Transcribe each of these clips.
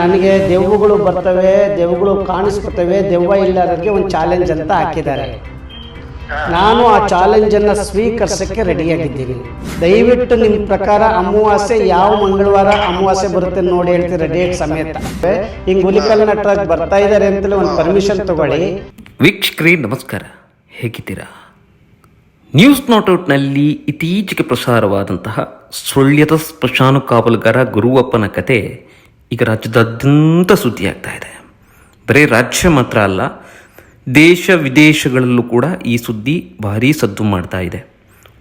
ನನಗೆ ದೆವ್ವಗಳು ಬರ್ತವೆ, ದೆವ್ವಗಳು ಕಾಣಿಸ್ಕೊತವೆ, ದೆವ್ವ ಇಲ್ಲದಕ್ಕೆ ಒಂದು ಚಾಲೆಂಜ್ ಅಂತ ಹಾಕಿದ್ದಾರೆ. ನಾನು ಆ ಚಾಲೆಂಜನ್ನು ಸ್ವೀಕರಿಸಕ್ಕೆ ರೆಡಿಯಾಗಿದ್ದೀನಿ ದಯವಿಟ್ಟು ನಿಮ್ಮ ಪ್ರಕಾರ ಅಮಾವಾಸ್ಯೆ ಯಾವ ಮಂಗಳವಾರ ಅಮಾವಾಸ್ಯೆ ಬರುತ್ತೆ ನೋಡಿ ಹೇಳ್ತೀರಾ ಡೇಟ್ ಸಮೇತ. ಹಿಂಗೆ ಹುಲಿಕಲ್ ಬರ್ತಾ ಇದ್ದಾರೆ ಅಂತಲೇ ಒಂದು ಪರ್ಮಿಷನ್ ತಗೊಳ್ಳಿ. ವೀಕ್ಷಕರೇ ನಮಸ್ಕಾರ. ಹೇಗಿದ್ದೀರಾ? ನ್ಯೂಸ್ ನಾಟ್ಔಟ್ನಲ್ಲಿ ಇತ್ತೀಚೆಗೆ ಪ್ರಸಾರವಾದಂತಹ ಸುಳ್ಯದ ಸ್ಪಶಾನು ಕಾವಲುಗಾರ ಗುರುವಪ್ಪನ ಕತೆ ಈಗ ರಾಜ್ಯದಾದ್ಯಂತ ಸುದ್ದಿಯಾಗ್ತಾ ಇದೆ. ಬರೀ ರಾಜ್ಯ ಮಾತ್ರ ಅಲ್ಲ, ದೇಶ ವಿದೇಶಗಳಲ್ಲೂ ಕೂಡ ಈ ಸುದ್ದಿ ಭಾರೀ ಸದ್ದು ಮಾಡ್ತಾ ಇದೆ.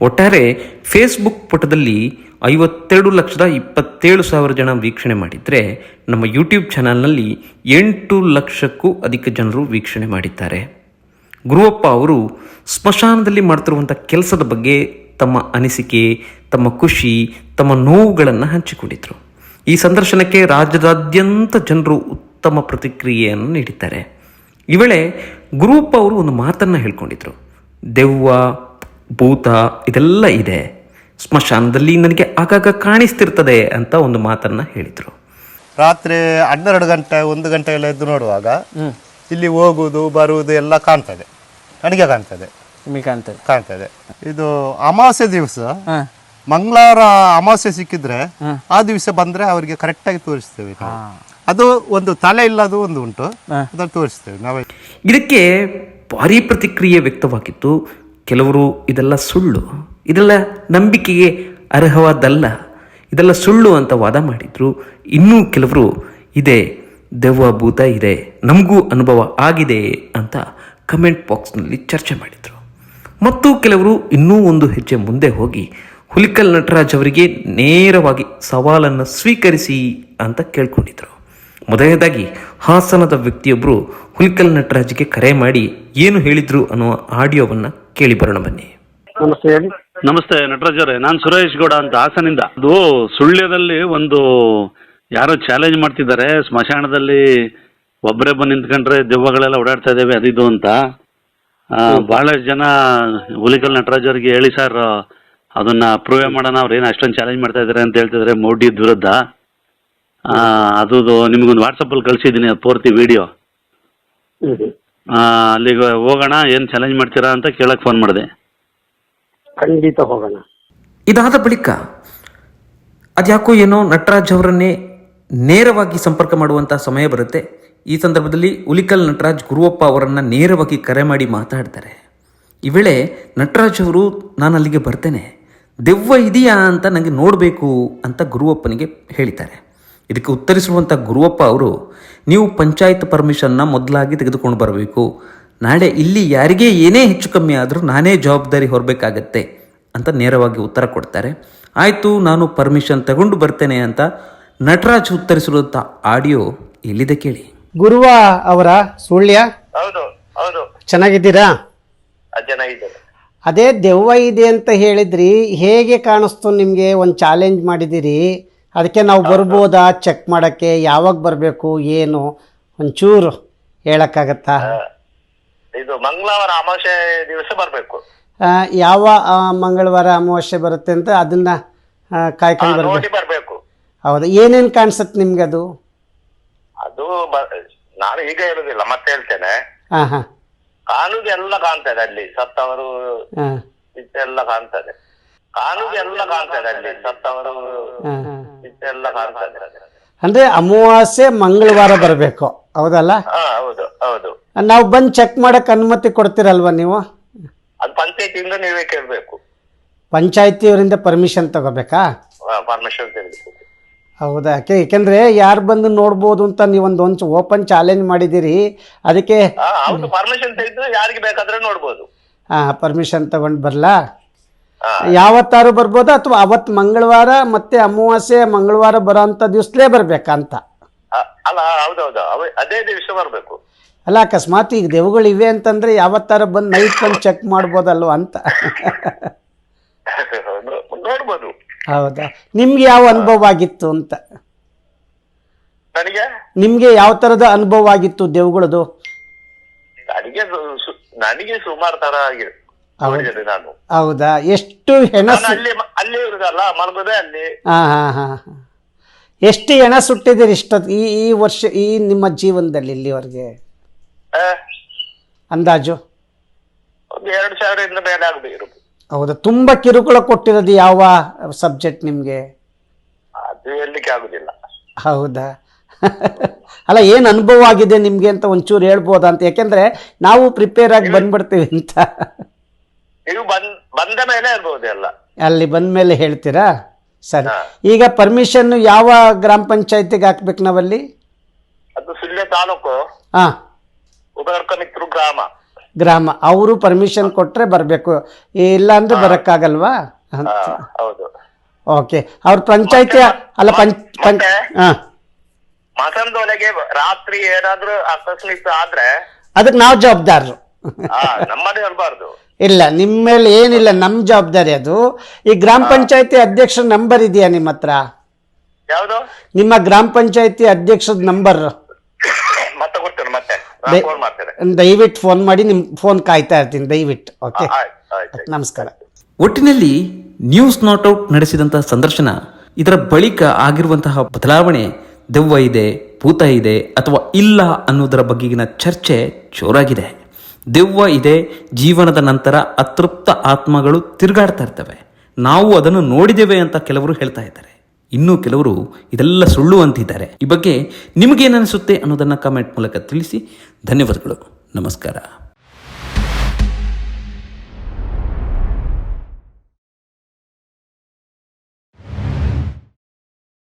ಒಟ್ಟಾರೆ ಫೇಸ್ಬುಕ್ ಪುಟದಲ್ಲಿ ಐವತ್ತೆರಡು ಲಕ್ಷದ ಇಪ್ಪತ್ತೇಳು ಸಾವಿರ ಜನ ವೀಕ್ಷಣೆ ಮಾಡಿದರೆ ನಮ್ಮ ಯೂಟ್ಯೂಬ್ ಚಾನಲ್ನಲ್ಲಿ ಎಂಟು ಲಕ್ಷಕ್ಕೂ ಅಧಿಕ ಜನರು ವೀಕ್ಷಣೆ ಮಾಡಿದ್ದಾರೆ. ಗುರುವಪ್ಪ ಅವರು ಸ್ಮಶಾನದಲ್ಲಿ ಮಾಡ್ತಿರುವಂಥ ಕೆಲಸದ ಬಗ್ಗೆ ತಮ್ಮ ಅನಿಸಿಕೆ, ತಮ್ಮ ಖುಷಿ, ತಮ್ಮ ನೋವುಗಳನ್ನು ಹಂಚಿಕೊಂಡಿದ್ರು. ಈ ಸಂದರ್ಶನಕ್ಕೆ ರಾಜ್ಯದಾದ್ಯಂತ ಜನರು ಉತ್ತಮ ಪ್ರತಿಕ್ರಿಯೆಯನ್ನು ನೀಡಿದ್ದಾರೆ. ಈ ವೇಳೆ ಗುರುಪ್ಪ ಅವರು ಒಂದು ಮಾತನ್ನು ಹೇಳ್ಕೊಂಡಿದ್ರು. ದೆವ್ವ ಭೂತ ಇದೆಲ್ಲ ಇದೆ. ಸ್ಮಶಾನದಲ್ಲಿ ನನಗೆ ಆಗಾಗ ಕಾಣಿಸ್ತಿರ್ತದೆ ಅಂತ ಒಂದು ಮಾತನ್ನು ಹೇಳಿದರು. ರಾತ್ರಿ ಹನ್ನೆರಡು ಗಂಟೆ ಒಂದು ಗಂಟೆ ಎಲ್ಲ ಎದ್ದು ನೋಡುವಾಗ ಇಲ್ಲಿ ಹೋಗುವುದು ಬರುವುದು ಎಲ್ಲ ಕಾಣ್ತದೆ. ನನಗೆ ಕಾಣ್ತದೆ. ನಿಮಗೆ ಕಾಣ್ತದೆ. ಕಾಣ್ತದೆ. ಇದು ಅಮಾವಾಸ್ಯೆ ದಿವಸ ಮಂಗಳವಾರ ಅಮಾವಾಸ್ಯೆ ಸಿಕ್ಕಿದ್ರೆ ಆ ದಿವಸ ಬಂದ್ರೆ ಅವರಿಗೆ ಕರೆಕ್ಟಾಗಿ ತೋರಿಸ್ತೇವೆ ನಾವು. ಅದು ಒಂದು ತಲೆ ಇಲ್ಲದು ಒಂದು ಉಂಟು. ಅದನ್ನು ತೋರಿಸ್ತೇವೆ ನಾವೇ. ಇದಕ್ಕೆ ಭಾರಿ ಪ್ರತಿಕ್ರಿಯೆ ವ್ಯಕ್ತವಾಗಿತ್ತು. ಕೆಲವರು ಇದೆಲ್ಲ ಸುಳ್ಳು. ಇದೆಲ್ಲ ನಂಬಿಕೆಗೆ ಅರ್ಹವಾದಲ್ಲ. ಇದೆಲ್ಲ ಸುಳ್ಳು ಅಂತ ವಾದ ಮಾಡಿದ್ರು. ಇನ್ನೂ ಕೆಲವರು ಇದೆ ದೆವ್ವ ಭೂತ ಇದೆ ನಮಗೂ ಅನುಭವ ಆಗಿದೆ ಅಂತ ಕಮೆಂಟ್ ಬಾಕ್ಸ್ನಲ್ಲಿ ಚರ್ಚೆ ಮಾಡಿದರು. ಮತ್ತು ಕೆಲವರು ಇನ್ನೂ ಒಂದು ಹೆಜ್ಜೆ ಮುಂದೆ ಹೋಗಿ ಹುಲಿಕಲ್ ನಟರಾಜ್ ಅವರಿಗೆ ನೇರವಾಗಿ ಸವಾಲನ್ನು ಸ್ವೀಕರಿಸಿ ಅಂತ ಕೇಳ್ಕೊಂಡಿದ್ರು. ಮೊದಲನೇದಾಗಿ ಹಾಸನದ ವ್ಯಕ್ತಿಯೊಬ್ಬರು ಹುಲಿಕಲ್ ನಟರಾಜ್ಗೆ ಕರೆ ಮಾಡಿ ಏನು ಹೇಳಿದ್ರು ಅನ್ನೋ ಆಡಿಯೋವನ್ನು ಕೇಳಿ ಬರೋಣ ಬನ್ನಿ. ನಮಸ್ತೆ ಹೇಳಿ. ನಮಸ್ತೆ ನಟರಾಜ್ ಅವರೇ ನಾನು ಸುರೇಶ್ ಗೌಡ ಅಂತ ಹಾಸನಿಂದ. ಅದು ಸುಳ್ಯದಲ್ಲಿ ಒಂದು ಯಾರೋ ಚಾಲೆಂಜ್ ಮಾಡ್ತಿದ್ದಾರೆ ಸ್ಮಶಾನದಲ್ಲಿ ಒಬ್ಬರೇ ಬಂದು ನಿಂತ್ಕೊಂಡ್ರೆ ದೆವ್ವಗಳೆಲ್ಲ ಓಡಾಡ್ತಾ ಇದ್ದಾವೆ ಅದಿದು ಅಂತ. ಆ, ಬಹಳಷ್ಟು ಜನ ಹುಲಿಕಲ್ ನಟರಾಜ್ ಅವರಿಗೆ ಹೇಳಿ ಸರ್ ಅದನ್ನ ಪ್ರೂವ್ ಮಾಡೋಣ ಅವ್ರು ಏನು ಅಷ್ಟೊಂದು ಚಾಲೆಂಜ್ ಮಾಡ್ತಾ ಇದ್ದಾರೆ ಅಂತ ಹೇಳ್ತಿದ್ರೆ ಮೋಡಿ ವಿರುದ್ಧ ಆ, ಅದು ನಿಮ್ಗೊಂದು ವಾಟ್ಸಪ್ಪಲ್ಲಿ ಕಳಿಸಿದ್ದೀನಿ ಪೂರ್ತಿ ವಿಡಿಯೋ ಅಲ್ಲಿಗೆ ಹೋಗೋಣ ಏನು ಚಾಲೆಂಜ್ ಮಾಡ್ತೀರಾ ಅಂತ ಕೇಳಕ್ಕೆ ಫೋನ್ ಮಾಡಿದೆ. ಖಂಡಿತ ಹೋಗೋಣ. ಇದಾದ ಬಳಿಕ ಅದ್ಯಾಕೋ ಏನೋ ನಟರಾಜ್ ಅವರನ್ನೇ ನೇರವಾಗಿ ಸಂಪರ್ಕ ಮಾಡುವಂಥ ಸಮಯ ಬರುತ್ತೆ. ಈ ಸಂದರ್ಭದಲ್ಲಿ ಉಲಿಕಲ್ ನಟರಾಜ್ ಗುರುವಪ್ಪ ಅವರನ್ನು ನೇರವಾಗಿ ಕರೆ ಮಾಡಿ ಮಾತಾಡ್ತಾರೆ. ಈ ವೇಳೆ ನಟರಾಜ್ ಅವರು ನಾನು ಅಲ್ಲಿಗೆ ಬರ್ತೇನೆ. ದೆವ್ವ ಇದೆಯಾ ಅಂತ ನನಗೆ ನೋಡಬೇಕು ಅಂತ ಗುರುವಪ್ಪನಿಗೆ ಹೇಳಿದ್ದಾರೆ. ಇದಕ್ಕೆ ಉತ್ತರಿಸಿರುವಂಥ ಗುರುವಪ್ಪ ಅವರು ನೀವು ಪಂಚಾಯತ್ ಪರ್ಮಿಷನ್ನ ಮೊದಲಾಗಿ ತೆಗೆದುಕೊಂಡು ಬರಬೇಕು. ನಾಳೆ ಇಲ್ಲಿ ಯಾರಿಗೇ ಏನೇ ಹೆಚ್ಚು ಕಮ್ಮಿ ಆದರೂ ನಾನೇ ಜವಾಬ್ದಾರಿ ಹೊರಬೇಕಾಗತ್ತೆ ಅಂತ ನೇರವಾಗಿ ಉತ್ತರ ಕೊಡ್ತಾರೆ. ಆಯಿತು ನಾನು ಪರ್ಮಿಷನ್ ತಗೊಂಡು ಬರ್ತೇನೆ ಅಂತ ನಟರಾಜ್ ಉತ್ತರಿಸಿರುವಂಥ ಆಡಿಯೋ ಎಲ್ಲಿದೆ ಕೇಳಿ. ಗುರುವ ಅವರ ಸುಳ್ಯ? ಹೌದು ಹೌದು. ಚೆನ್ನಾಗಿದ್ದೀರಾ? ಅದೇ ದೆವ್ವ ಇದೆ ಅಂತ ಹೇಳಿದ್ರಿ ಹೇಗೆ ಕಾಣಿಸ್ತು ನಿಮಗೆ ಒಂದು ಚಾಲೆಂಜ್ ಮಾಡಿದ್ದೀರಿ ಅದಕ್ಕೆ ನಾವು ಬರ್ಬೋದಾ? ಚೆಕ್ ಮಾಡೋಕ್ಕೆ ಯಾವಾಗ ಬರಬೇಕು? ಏನು? ಒಂಚೂರು ಹೇಳೋಕ್ಕಾಗತ್ತಾ? ಇದು ಮಂಗಳವಾರ ಅಮಾವಾಸ್ಯೆ ದಿವಸ ಬರಬೇಕು. ಆ, ಯಾವ ಆ, ಮಂಗಳವಾರ ಅಮಾವಾಸ್ಯೆ ಬರುತ್ತೆ ಅಂತ ಅದನ್ನ ಕಾಯ್ಕೊಂಡು ಬರಬೇಕು. ಬರಬೇಕು. ಹೌದಾ? ಏನೇನು ಕಾಣಿಸುತ್ತೆ ನಿಮ್ಗೆ ಅದು ಅದು ಬ- ನಾನು ಈಗ ಹೇಳುದಿಲ್ಲ ಮತ್ತೆ ಹೇಳ್ತೇನೆ. ಹಾಂ ಹಾಂ ಕಾಣುದು ಎಲ್ಲ ಕಾಣ್ತದೆ ಅಲ್ಲಿ ಸತ್ತವರು ಇದೆಲ್ಲ ಎಲ್ಲ ಕಾಣ್ತದೆ. ಕಾಣುದು ಎಲ್ಲ ಕಾಣ್ತದೆ ಅಲ್ಲಿ ಸತ್ತವರು ಇದೆಲ್ಲ ಎಲ್ಲ ಕಾಣ್ತದೆ. ಅಂದ್ರೆ ಅಮಾವಾಸ್ಯೆ ಮಂಗಳವಾರ ಬರಬೇಕು ಹೌದಲ್ಲ? ಹಾ ಹೌದು ಹೌದು. ನಾವು ಬಂದು ಚೆಕ್ ಮಾಡಕ್ ಅನುಮತಿ ಕೊಡ್ತೀರಲ್ವಾ ನೀವು? ಅದು ಪಂಚಾಯತಿಯಿಂದ ನೀವೇ ಕೇಳಬೇಕು. ಪಂಚಾಯತಿಯವರಿಂದ ಪರ್ಮಿಷನ್ ತಗೋಬೇಕಾ? ಪರ್ಮಿಷನ್ ತೆಗೆದುಕೊಂಡು ಹೌದಾ? ಯಾಕೆ? ಏಕೆಂದರೆ ಯಾರು ಬಂದು ನೋಡ್ಬೋದು ಅಂತ ನೀವು ಒಂದು ಓಪನ್ ಚಾಲೆಂಜ್ ಮಾಡಿದ್ದೀರಿ. ಅದಕ್ಕೆ ಹೌದು ಪರ್ಮಿಷನ್ ತೆಗೆದು ಯಾರಿಗೆ ಬೇಕಾದ್ರೆ ನೋಡ್ಬೋದು. ಹಾಂ ಪರ್ಮಿಷನ್ ತಗೊಂಡು ಬರಲಾ? ಯಾವತ್ತಾರು ಬರ್ಬೋದಾ ಅಥವಾ ಅವತ್ತು ಮಂಗಳವಾರ ಮತ್ತೆ ಅಮಾವಾಸ್ಯೆ ಮಂಗಳವಾರ ಬರೋ ಅಂತ ದಿವ್ಸಲೇ ಬರಬೇಕಾ ಅಂತ? ಅ- ಅಲ್ಲ ಹೌದೌದು. ಅವ- ಅದೇ ದಿವಸ ಬರಬೇಕು. ಅಲ್ಲ ಅಕಸ್ಮಾತ್ ಈಗ ದೇವ್ಗಳು ಇವೆ ಅಂತಂದ್ರೆ ಯಾವತ್ತಾರ ಬಂದು ನೈಟ್ ಬಂದು ಚೆಕ್ ಮಾಡ್ಬೋದಲ್ವ ಅಂತ? ನೋಡ್ಬೋದು. ಹೌದಾ? ನಿಮ್ಗೆ ಯಾವ ಅನುಭವ ಆಗಿತ್ತು ಅಂತ? ನನಗೆ? ನಿಮ್ಗೆ ಯಾವ ತರದ ಅನುಭವ ಆಗಿತ್ತು ದೇವ್ಗಳದು? ನನಗೆ ಸು- ಸು- ನನಗೆ ಸುಮಾರು ತರ ಆಗಿದೆ ನೋಡಿದ್ದೇನೆ ನಾನು. ಹೌದಾ? ಎಷ್ಟು ನಾನು ಹೆಣಸು ಅಲ್ಲಿ ಅಲ್ಲಿ ಇರುದಲ್ಲ ಮಲಗುದೇ ಅಲ್ಲಿ. ಹಾ ಹಾ ಹಾ ಹಾಂ. ಎಷ್ಟು ಹೆಣ ಸುಟ್ಟಿದ್ದೀರಿ ಇಷ್ಟೊತ್ತು ಈ ಈ ವರ್ಷ ಈ ನಿಮ್ಮ ಜೀವನದಲ್ಲಿ ಇಲ್ಲಿವರೆಗೆ? ಆ, ಅಂದಾಜು? ಒಂದು ಎರಡು ಸಾವಿರದಿಂದ ಮೇಲೆ ಆಗ್ಬೇಕು. ಹೌದಾ ತುಂಬಾ ಕಿರುಕುಳ ಕೊಟ್ಟಿರೋದು ಯಾವ ಸಬ್ಜೆಕ್ಟ್ ನಿಮಗೆ? ಅದು ಹೇಳಲಿಕ್ಕೆ ಆಗುದಿಲ್ಲ. ಹೌದಾ? ಅಲ್ಲ ಏನು ಅನುಭವ ಆಗಿದೆ ನಿಮಗೆ ಅಂತ ಒಂಚೂರು ಹೇಳ್ಬೋದಾ ಅಂತ? ಯಾಕೆಂದ್ರೆ ನಾವು ಪ್ರಿಪೇರ್ ಆಗಿ ಬಂದ್ಬಿಡ್ತೀವಿ ಅಂತ. ನೀವು ಬಂದ್ ಬಂದ ಮೇಲೆ ಇರ್ಬೋದು ಎಲ್ಲ. ಅಲ್ಲಿ ಬಂದ ಮೇಲೆ ಹೇಳ್ತೀರಾ? ಸರಿ. ಈಗ ಪರ್ಮಿಷನ್ ಯಾವ ಗ್ರಾಮ ಪಂಚಾಯತಿಗೆ ಹಾಕ್ಬೇಕು ನಾವಲ್ಲಿ? ಅದು ಸುಳ್ಯ ತಾಲೂಕು. ಹಾ. ಉದರ್ಕ ಮಿತ್ರ ಗ್ರಾಮ. ಗ್ರಾಮ. ಅವರು ಪರ್ಮಿಷನ್ ಕೊಟ್ಟರೆ ಬರಬೇಕು. ಇಲ್ಲ ಅಂದ್ರೆ ಬರೋಕ್ಕಾಗಲ್ವಾ? ಹೌದು. ಓಕೆ. ಅವ್ರ ಪಂಚಾಯತಿ ಅಲ್ಲ ಪಂಚ್ ಪಂಚ್? ಹಾಂ. ಮಸಂದೊಳಗೆ ರಾತ್ರಿ ಏನಾದ್ರೂ ಅಕಸ್ಮಿತ್ ಆದ್ರೆ ಅದಕ್ಕೆ ನಾವು ಜವಾಬ್ದಾರರು. ನಮ್ಮದೇ ಇರಬಾರ್ದು. ಇಲ್ಲ ನಿಮ್ಮ ಮೇಲೆ ಏನಿಲ್ಲ ನಮ್ಮ ಜವಾಬ್ದಾರಿ ಅದು. ಈ ಗ್ರಾಮ ಪಂಚಾಯತಿ ಅಧ್ಯಕ್ಷರ ನಂಬರ್ ಇದೆಯಾ ನಿಮ್ಮ ಹತ್ರ? ಯಾವುದು? ನಿಮ್ಮ ಗ್ರಾಮ ಪಂಚಾಯತಿ ಅಧ್ಯಕ್ಷರ ನಂಬರ್ ಮತ್ತೆ ಕೊಡ್ತೇನೆ ಮತ್ತೆ ದಯ- ಫೋನ್ ಮಾಡ್ತೇನೆ. ದಯವಿಟ್ಟು ಫೋನ್ ಮಾಡಿ ನಿಮ್ ಫೋನ್ ಕಾಯ್ತಾ ಇರ್ತೀನಿ ದಯವಿಟ್ಟು. ಓಕೆ ನಮಸ್ಕಾರ. ಒಟ್ಟಿನಲ್ಲಿ ನ್ಯೂಸ್ ನಾಟ್ ಔಟ್ ನಡೆಸಿದಂತಹ ಸಂದರ್ಶನ ಇದರ ಬಳಿಕ ಆಗಿರುವಂತಹ ಬದಲಾವಣೆ ದೆವ್ವ ಇದೆ ಭೂತ ಇದೆ ಅಥವಾ ಇಲ್ಲ ಅನ್ನೋದರ ಬಗೆಗಿನ ಚರ್ಚೆ ಜೋರಾಗಿದೆ. ದೆವ್ವ ಇದೆ ಜೀವನದ ನಂತರ ಅತೃಪ್ತ ಆತ್ಮಗಳು ತಿರುಗಾಡ್ತಾ ಇರ್ತವೆ. ನಾವು ಅದನ್ನು ನೋಡಿದ್ದೇವೆ ಅಂತ ಕೆಲವರು ಹೇಳ್ತಾ ಇದ್ದಾರೆ. ಇನ್ನೂ ಕೆಲವರು ಇದೆಲ್ಲ ಸುಳ್ಳು ಅಂತಿದ್ದಾರೆ. ಈ ಬಗ್ಗೆ ನಿಮಗೇನಿಸುತ್ತೆ ಅನ್ನೋದನ್ನು ಕಮೆಂಟ್ ಮೂಲಕ ತಿಳಿಸಿ. ಧನ್ಯವಾದಗಳು. ನಮಸ್ಕಾರ.